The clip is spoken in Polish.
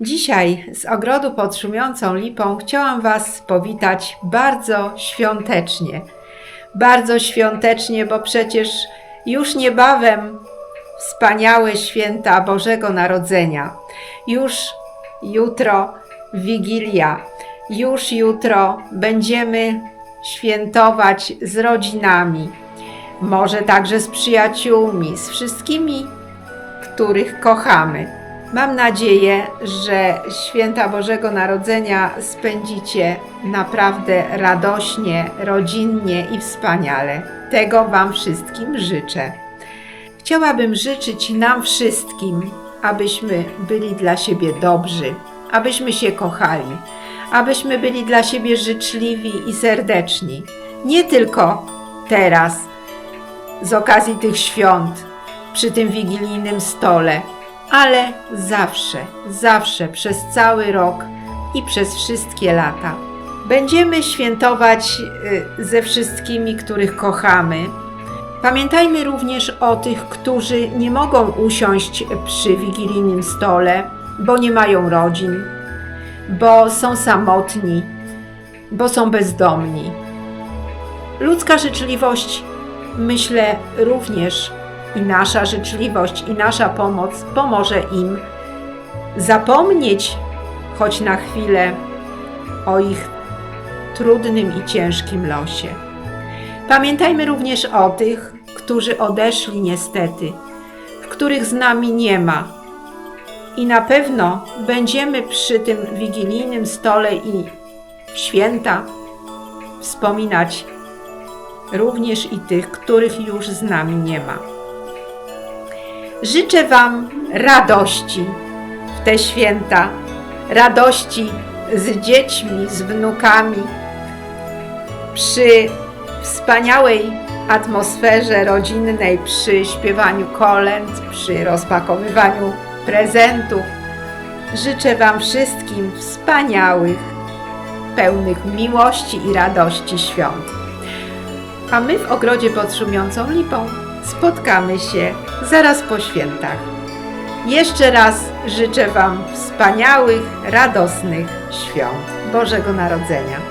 Dzisiaj z ogrodu pod szumiącą lipą chciałam Was powitać bardzo świątecznie. Bardzo świątecznie, bo przecież już niebawem wspaniałe święta Bożego Narodzenia. Już jutro Wigilia. Już jutro będziemy świętować z rodzinami, może także z przyjaciółmi, z wszystkimi, których kochamy. Mam nadzieję, że święta Bożego Narodzenia spędzicie naprawdę radośnie, rodzinnie i wspaniale. Tego Wam wszystkim życzę. Chciałabym życzyć nam wszystkim, abyśmy byli dla siebie dobrzy, abyśmy się kochali, abyśmy byli dla siebie życzliwi i serdeczni. Nie tylko teraz, z okazji tych świąt, przy tym wigilijnym stole, ale zawsze, zawsze przez cały rok i przez wszystkie lata. Będziemy świętować y, ze wszystkimi, których kochamy. Pamiętajmy również o tych, którzy nie mogą usiąść przy wigilijnym stole, bo nie mają rodzin, bo są samotni, bo są bezdomni. Ludzka życzliwość, myślę, również i nasza życzliwość, i nasza pomoc pomoże im zapomnieć choć na chwilę o ich trudnym i ciężkim losie. Pamiętajmy również o tych, którzy odeszli niestety, w których z nami nie ma. I na pewno będziemy przy tym wigilijnym stole i święta wspominać również i tych, których już z nami nie ma. Życzę Wam radości w te święta, radości z dziećmi, z wnukami, przy wspaniałej atmosferze rodzinnej, przy śpiewaniu kolęd, przy rozpakowywaniu prezentów. Życzę Wam wszystkim wspaniałych, pełnych miłości i radości świąt. A my w ogrodzie pod szumiącą lipą spotkamy się zaraz po świętach. Jeszcze raz życzę Wam wspaniałych, radosnych świąt Bożego Narodzenia.